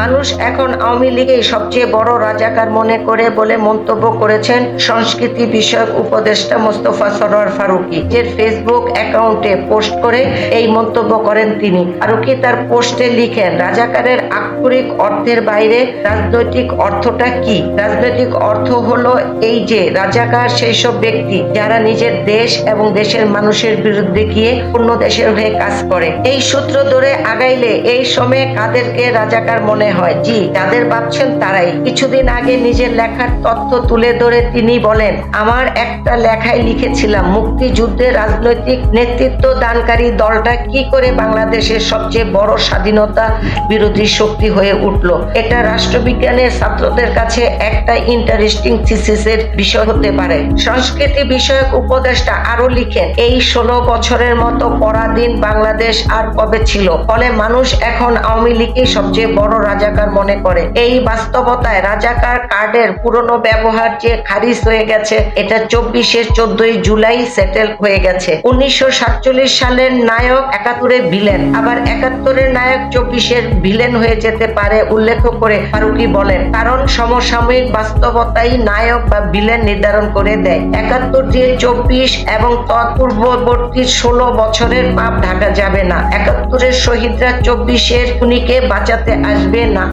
মানুষ এখন আওয়ামী লীগেই সবচেয়ে বড় রাজাকার মনে করে বলে মন্তব্য করেছেন সংস্কৃতি বিষয়ক উপদেষ্টা মোস্তফা সরোয়ার ফারুকি। যে ফেসবুক অ্যাকাউন্টে পোস্ট করে এই মন্তব্য করেন তিনি। ফারুকি তার পোস্টে লিখেন, রাজাকারের আক্ষরিক অর্থের বাইরে রাজনৈতিক অর্থটা কি? রাজনৈতিক অর্থ হলো এই যে রাজাকার সেই সব ব্যক্তি যারা নিজের দেশ এবং দেশের মানুষের বিরুদ্ধে গিয়ে অন্য দেশের হয়ে কাজ করে। এই সূত্র ধরে আগাইলে এই সময়ে কাদেরকে রাজাকার মনে হয়। জি যাদের ভাবছেন তারাই। কিছুদিন আগে নিজের লেখার তথ্য তুলে ধরে তিনি বলেন, আমার একটা লেখায় লিখেছিলাম, মুক্তিযুদ্ধে রাজনৈতিক নেতৃত্ব দানকারী দলটা কি করে বাংলাদেশের সবচেয়ে বড় স্বাধীনতা বিরোধী শক্তি হয়ে উঠল? এটা রাষ্ট্রবিজ্ঞানের ছাত্রদের কাছে একটা ইন্টারেস্টিং থিসিসের বিষয় হতে পারে। সংস্কৃতি বিষয়ক উপদেষ্টা আরও লিখেন, এই ষোলো বছরের মতো পরাধীন বাংলাদেশ আর কবে ছিল? ফলে মানুষ এখন আওয়ামী লীগই সবচেয়ে বড় রাজাকার মনে করে। এই বাস্তবতায় রাজাকার কার্ডের পুরনো ব্যবহার যে খারিজ হয়ে গেছে, এটা চব্বিশে চোদ্দই জুলাই সেটেল হয়ে গেছে। উনিশশো সাতচল্লিশ সালের নায়ক একাত্তরে ভিলেন। আবার একাত্তরের নায়ক চব্বিশের ভিলেন হয়ে যেতে পারে উল্লেখ করে ফারুকি বলেন। কারণ সমসাময়িক বাস্তবতাই নায়ক বা ভিলেন নির্ধারণ করে দেয়। একাত্তর দিয়ে চব্বিশ এবং তৎপূর্ববর্তী ষোলো বছরের পাপ ঢাকা যাবে না। একাত্তরের শহীদরা চব্বিশের খুনিকে বাঁচাতে আসবে না